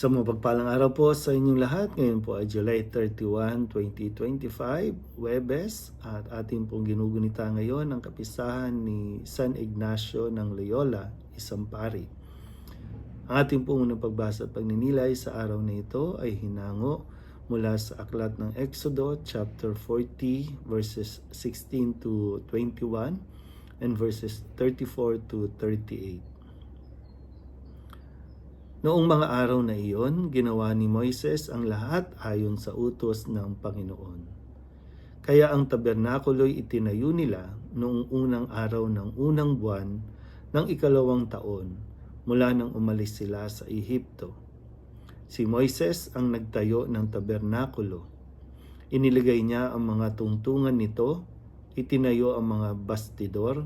Sa mapagpalang araw po sa inyong lahat. Ngayon po ay July 31, 2025, Webes. At ating pong ginugunita ngayon ang kapisahan ni San Ignacio ng Loyola, isang pari. Ang ating pong unang pagbasa at pagninilay sa araw na ito ay hinango mula sa aklat ng Exodo chapter 40 verses 16 to 21 and verses 34 to 38. Noong mga araw na iyon, ginawa ni Moises ang lahat ayon sa utos ng Panginoon. Kaya ang tabernakulo'y itinayo nila noong unang araw ng unang buwan ng ikalawang taon mula nang umalis sila sa Ehipto. Si Moises ang nagtayo ng tabernakulo. Iniligay niya ang mga tungtungan nito, itinayo ang mga bastidor,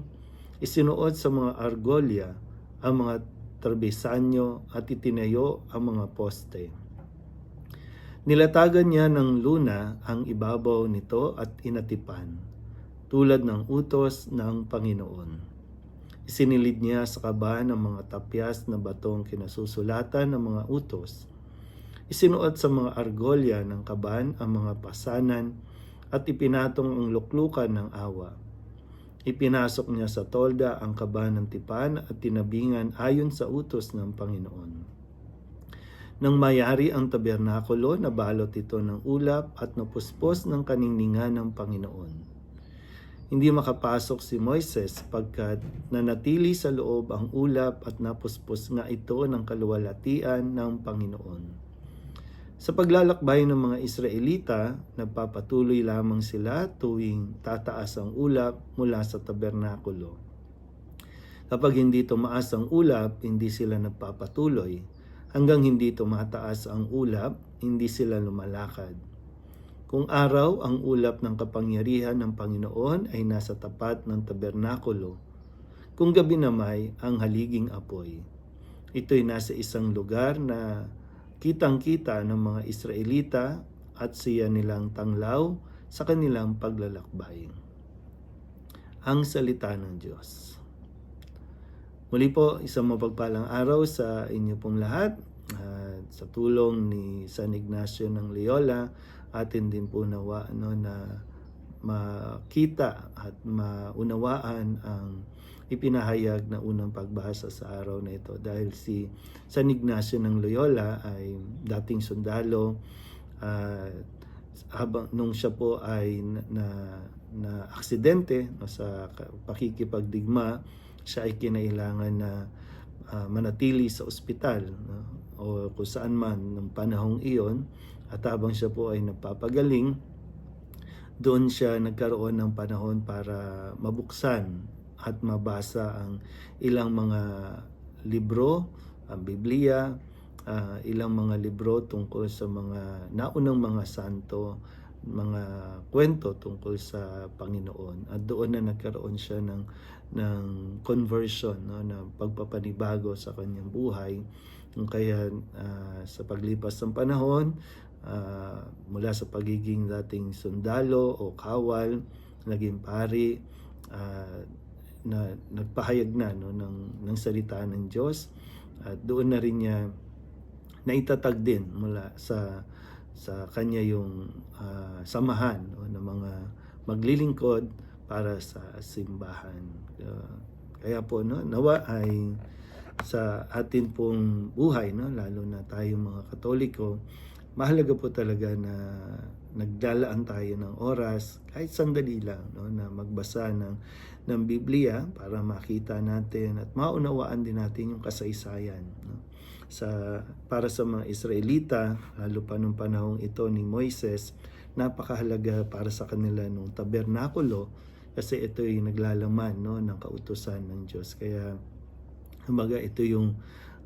isinuot sa mga argolya ang mga trabesanyo at itinayo ang mga poste. Nilatagan niya ng luna ang ibabaw nito at inatipan, tulad ng utos ng Panginoon. Isinilid niya sa kaban ang mga tapyas na batong kinasusulatan ng mga utos. Isinuot sa mga argolya ng kaban ang mga pasanan at ipinatong ang luklukan ng awa. Ipinasok niya sa tolda ang kaban ng tipan at tinabingan ayon sa utos ng Panginoon. Nang mayari ang tabernakulo, nabalot ito ng ulap at napuspos ng kaningningan ng Panginoon. Hindi makapasok si Moises pagkat nanatili sa loob ang ulap at napuspos nga ito ng kaluwalhatian ng Panginoon. Sa paglalakbay ng mga Israelita, nagpapatuloy lamang sila tuwing tataas ang ulap mula sa tabernakulo. Kapag hindi tumaas ang ulap, hindi sila nagpapatuloy. Hanggang hindi tumataas ang ulap, hindi sila lumalakad. Kung araw ang ulap ng kapangyarihan ng Panginoon ay nasa tapat ng tabernakulo, kung gabi namay ang haliging apoy. Ito'y nasa isang lugar na kitang-kita ng mga Israelita at siya nilang tanglaw sa kanilang paglalakbay. Ang salita ng Diyos. Muli po, isang mapagpalang araw sa inyo pong lahat. At sa tulong ni San Ignacio ng Loyola, atin din po nawa no, na makita at maunawaan ang ipinahayag na unang pagbasa sa araw na ito. Dahil si San Ignacio ng Loyola ay dating sundalo at habang nung siya po ay na, na, na aksidente no, sa pakikipagdigma siya ay kinailangan na uh, manatili sa ospital no, o kung saan man ng panahong iyon. At habang siya po ay nagpapagaling doon siya nagkaroon ng panahon para mabuksan at mabasa ang ilang mga libro, ang Biblia, uh, ilang mga libro tungkol sa mga naunang mga santo, mga kwento tungkol sa Panginoon. At doon na nagkaroon siya ng ng conversion, no, na pagpapanibago sa kanyang buhay. Kaya uh, sa paglipas ng panahon, uh, mula sa pagiging dating sundalo o kawal, naging pari, uh, na nagpahayag na no, ng, ng salita ng Diyos at doon na rin niya naitatag din mula sa sa kanya yung uh, samahan no, ng mga maglilingkod para sa simbahan. Uh, kaya po no, nawa ay sa atin pong buhay no, lalo na tayong mga Katoliko mahalaga po talaga na naglalaan tayo ng oras kahit sandali lang no, na magbasa ng, ng Biblia para makita natin at maunawaan din natin yung kasaysayan. No? Sa, para sa mga Israelita, lalo pa nung panahong ito ni Moises, napakahalaga para sa kanila nung tabernakulo kasi ito ay naglalaman no, ng kautusan ng Diyos. Kaya, kumbaga, ito yung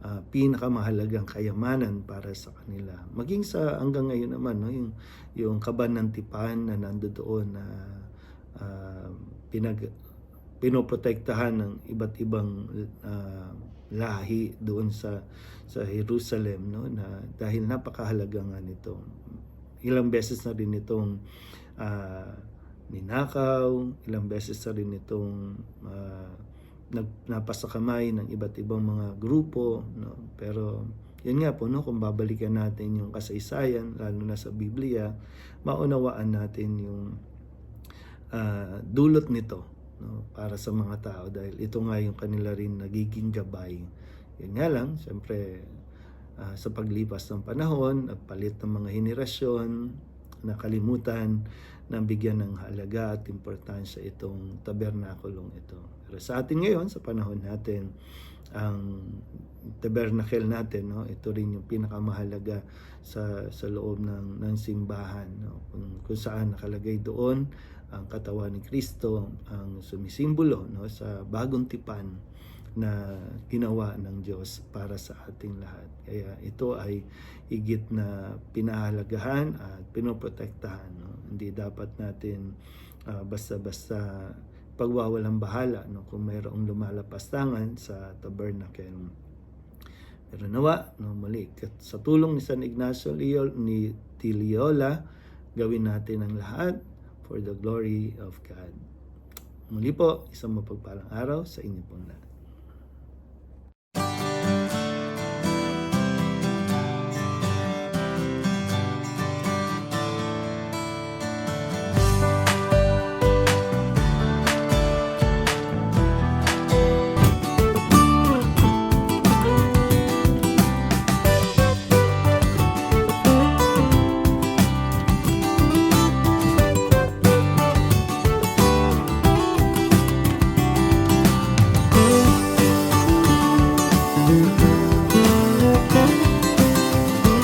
uh, pinakamahalagang kayamanan para sa kanila. Maging sa hanggang ngayon naman no, yung yung kaban ng tipan na nandoon na uh, pinag pinoprotektahan ng iba't ibang uh, lahi doon sa sa Jerusalem no na dahil napakahalaga nga nito. Ilang beses na rin itong uh, ninakaw, ilang beses na rin itong uh, nag, napasakamay ng iba't ibang mga grupo no? Pero yun nga po, no, kung babalikan natin yung kasaysayan, lalo na sa Biblia, maunawaan natin yung ah, dulot nito no, para sa mga tao dahil ito nga yung kanila rin nagiging gabay. Yun nga lang, siyempre, ah, sa paglipas ng panahon, at palit ng mga henerasyon, nakalimutan na bigyan ng halaga at importansya itong tabernakulong ito. Pero sa atin ngayon, sa panahon natin, ang tabernacle natin, no, ito rin yung pinakamahalaga sa sa loob ng ng simbahan, no, kung, kung saan nakalagay doon ang katawan ni Kristo, ang sumisimbolo no sa bagong tipan na ginawa ng Diyos para sa ating lahat. Kaya ito ay higit na pinahalagahan at pinoprotektahan. No? Hindi dapat natin ah, basta-basta pagwawalang bahala no? kung mayroong lumalapastangan sa tabernacle. Pero nawa, no, muli, sa tulong ni San Ignacio Leo, ni Tiliola, gawin natin ang lahat for the glory of God. Muli po, isang mapagpalang araw sa inyo pong lahat.